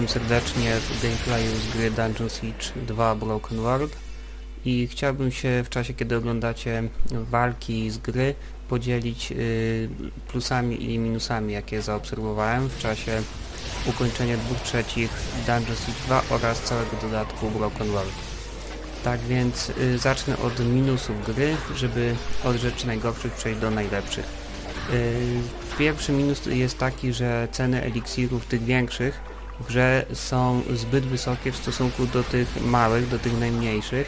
Witam serdecznie w gameplayu z gry Dungeon Siege 2 Broken World i chciałbym się w czasie kiedy oglądacie walki z gry podzielić y, plusami i minusami jakie zaobserwowałem w czasie ukończenia dwóch trzecich Dungeon Siege 2 oraz całego dodatku Broken World. Tak więc y, zacznę od minusów gry, żeby od rzeczy najgorszych przejść do najlepszych. Y, pierwszy minus jest taki, że ceny eliksirów tych większych w grze są zbyt wysokie w stosunku do tych małych, do tych najmniejszych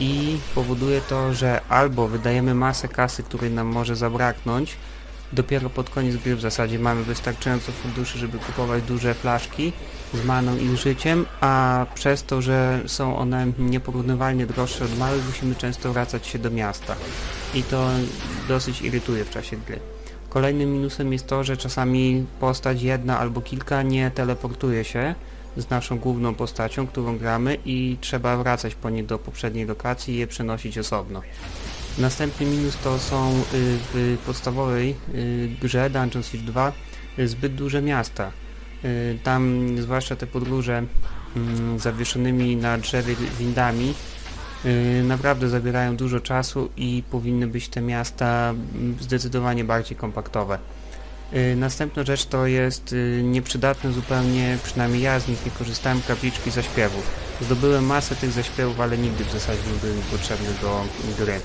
i powoduje to, że albo wydajemy masę kasy, której nam może zabraknąć, dopiero pod koniec gry w zasadzie mamy wystarczająco funduszy, żeby kupować duże flaszki z maną i życiem, a przez to, że są one nieporównywalnie droższe od małych, musimy często wracać się do miasta i to dosyć irytuje w czasie gry. Kolejnym minusem jest to, że czasami postać jedna albo kilka nie teleportuje się z naszą główną postacią, którą gramy i trzeba wracać po nie do poprzedniej lokacji i je przenosić osobno. Następny minus to są y, w podstawowej y, grze Dungeon Siege 2 zbyt duże miasta. Y, tam zwłaszcza te podróże mm, zawieszonymi na drzewie windami naprawdę zabierają dużo czasu i powinny być te miasta mm, zdecydowanie bardziej kompaktowe. Następna rzecz to jest nieprzydatne zupełnie, przynajmniej ja z nich nie korzystałem, kapliczki zaśpiewów. Zdobyłem masę tych zaśpiewów, ale nigdy w zasadzie nie były mi potrzebne do gry.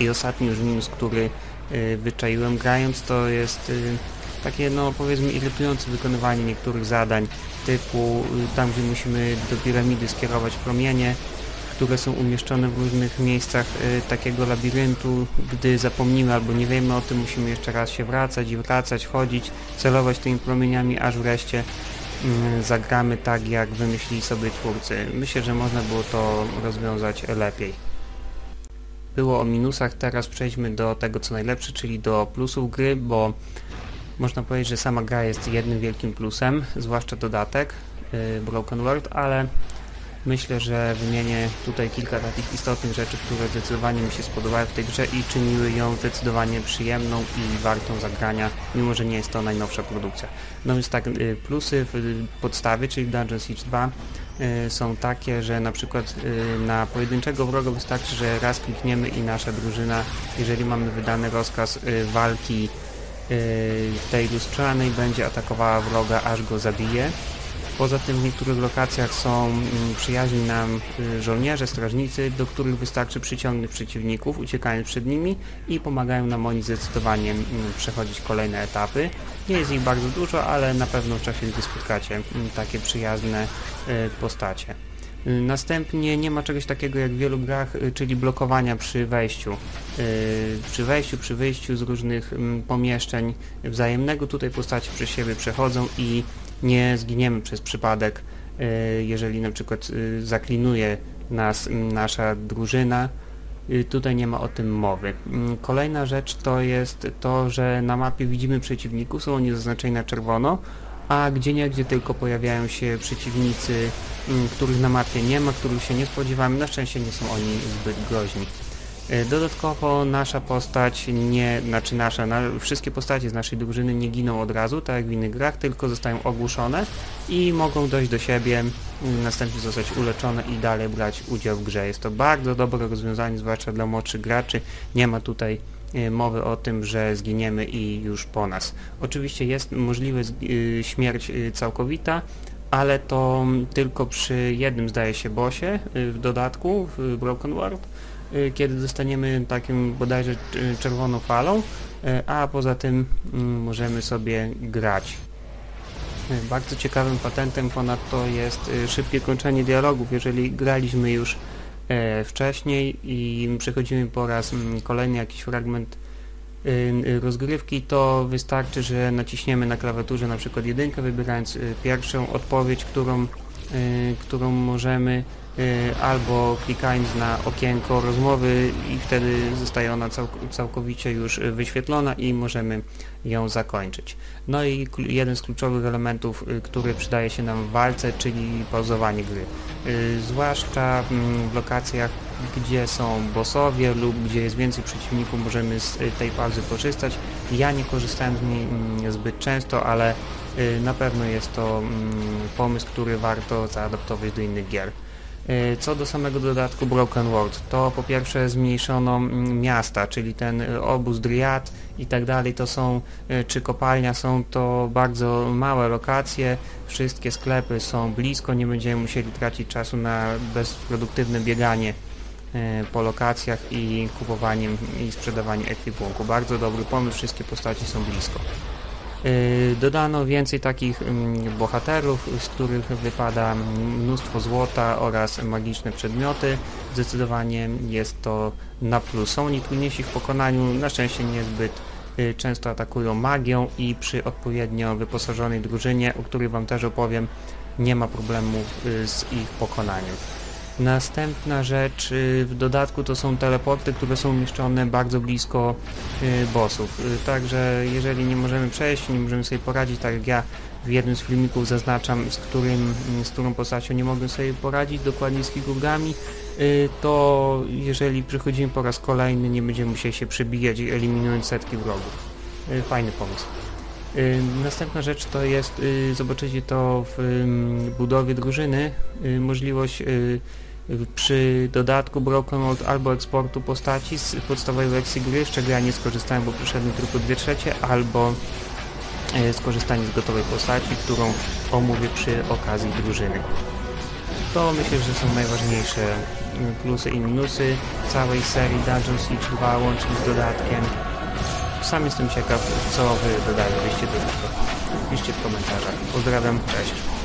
I ostatni już minus, który y, wyczaiłem grając, to jest y, takie, no powiedzmy, irytujące wykonywanie niektórych zadań, typu y, tam, gdzie musimy do piramidy skierować promienie, które są umieszczone w różnych miejscach takiego labiryntu. Gdy zapomnimy albo nie wiemy o tym, musimy jeszcze raz się wracać i wracać, chodzić, celować tymi promieniami, aż wreszcie zagramy tak, jak wymyślili sobie twórcy. Myślę, że można było to rozwiązać lepiej było o minusach, teraz przejdźmy do tego co najlepsze, czyli do plusów gry, bo można powiedzieć, że sama gra jest jednym wielkim plusem, zwłaszcza dodatek yy, Broken World, ale myślę, że wymienię tutaj kilka takich istotnych rzeczy, które zdecydowanie mi się spodobały w tej grze i czyniły ją zdecydowanie przyjemną i wartą zagrania, mimo że nie jest to najnowsza produkcja. No więc tak, yy, plusy w podstawie, czyli Dungeon Siege 2 Y, są takie, że na przykład y, na pojedynczego wroga wystarczy, że raz klikniemy i nasza drużyna, jeżeli mamy wydany rozkaz y, walki tej lustrzanej, będzie atakowała wroga, aż go zabije. Poza tym w niektórych lokacjach są mm, przyjaźni nam y, żołnierze, strażnicy, do których wystarczy przyciągnąć przeciwników, uciekając przed nimi i pomagają nam oni zdecydowanie mm, przechodzić kolejne etapy. Nie jest ich bardzo dużo, ale na pewno w czasie, gdy spotkacie mm, takie przyjazne y, postacie. Y, następnie nie ma czegoś takiego jak w wielu grach, czyli blokowania przy wejściu. Przy wejściu, przy wyjściu z różnych pomieszczeń wzajemnego tutaj postacie przez siebie przechodzą i nie zginiemy przez przypadek, e, jeżeli na przykład e, zaklinuje nas nasza drużyna. Tutaj nie ma o tym mowy. Kolejna rzecz to jest to, że na mapie widzimy przeciwników, są oni zaznaczeni na czerwono, a gdzie nie gdzie tylko pojawiają się przeciwnicy, których na mapie nie ma, których się nie spodziewamy. Na szczęście nie są oni zbyt groźni. E, dodatkowo nasza postać nie, znaczy nasza, na, wszystkie postacie z naszej drużyny nie giną od razu, tak jak w innych grach, tylko zostają ogłuszone i mogą dojść do siebie, następnie zostać uleczone i dalej brać udział w grze. Jest to bardzo dobre rozwiązanie, zwłaszcza dla młodszych graczy. Nie ma tutaj e, mowy o tym, że zginiemy i już po nas. Oczywiście jest możliwa e, śmierć całkowita, ale to tylko przy jednym zdaje się bosie w dodatku w Broken World kiedy dostaniemy takim bodajże y, czerwoną falą, y, a poza tym mm, możemy sobie grać. Bardzo ciekawym patentem ponadto jest szybkie kończenie dialogów. Jeżeli graliśmy już wcześniej i przechodzimy po raz mm, kolejny jakiś fragment rozgrywki, to wystarczy, że naciśniemy na klawiaturze na przykład jedynkę, wybierając pierwszą odpowiedź, którą, którą możemy Y, albo klikając na okienko rozmowy i wtedy zostaje ona całkowicie już wyświetlona i możemy ją zakończyć. No i jeden z kluczowych elementów, y, który przydaje się nam w walce, czyli pauzowanie gry. Y, zwłaszcza mm, w lokacjach, gdzie są bossowie lub gdzie jest więcej przeciwników, możemy z tej pauzy korzystać. Ja nie korzystałem z niej mm, zbyt często, ale y, na pewno jest to mm, pomysł, który warto zaadaptować do innych gier. Y, Co do samego dodatku Broken World, to po pierwsze zmniejszono mm, miasta, czyli ten y, obóz Driad i tak dalej, to są, y, czy kopalnia są to bardzo małe lokacje, wszystkie sklepy są blisko, nie będziemy musieli tracić czasu na bezproduktywne bieganie po lokacjach i kupowaniem i sprzedawaniem ekwipunku. Bardzo dobry pomysł, wszystkie postaci są blisko. Yy, Dodano więcej takich mm, bohaterów, z których wypada mnóstwo złota oraz magiczne przedmioty. Zdecydowanie jest to na plus. Są oni trudniejsi w pokonaniu, na szczęście niezbyt y, często atakują magią i przy odpowiednio wyposażonej drużynie, o której Wam też opowiem, nie ma problemów y, z ich pokonaniem. Następna rzecz y, w dodatku to są teleporty, które są umieszczone bardzo blisko y, bossów. Y, Także jeżeli nie możemy przejść, nie możemy sobie poradzić, tak jak ja w jednym z filmików zaznaczam, z, którym, z którą postacią nie mogę sobie poradzić, dokładnie z figurkami, y, to jeżeli przychodzimy po raz kolejny, nie będziemy musieli się przebijać, eliminując setki wrogów. Fajny pomysł. Następna rzecz to jest, zobaczycie to w ym, budowie drużyny, możliwość przy dodatku Broken World albo eksportu postaci z podstawowej wersji gry, z czego ja nie skorzystałem, bo przyszedłem tylko 2 trzecie, albo y, skorzystanie z gotowej postaci, którą omówię przy okazji drużyny. To myślę, że są najważniejsze y, plusy i minusy całej serii Dungeon Siege 2 łącznie z dodatkiem. Sam jestem ciekaw, co wy dodalibyście do tego. Piszcie w komentarzach. Pozdrawiam, cześć.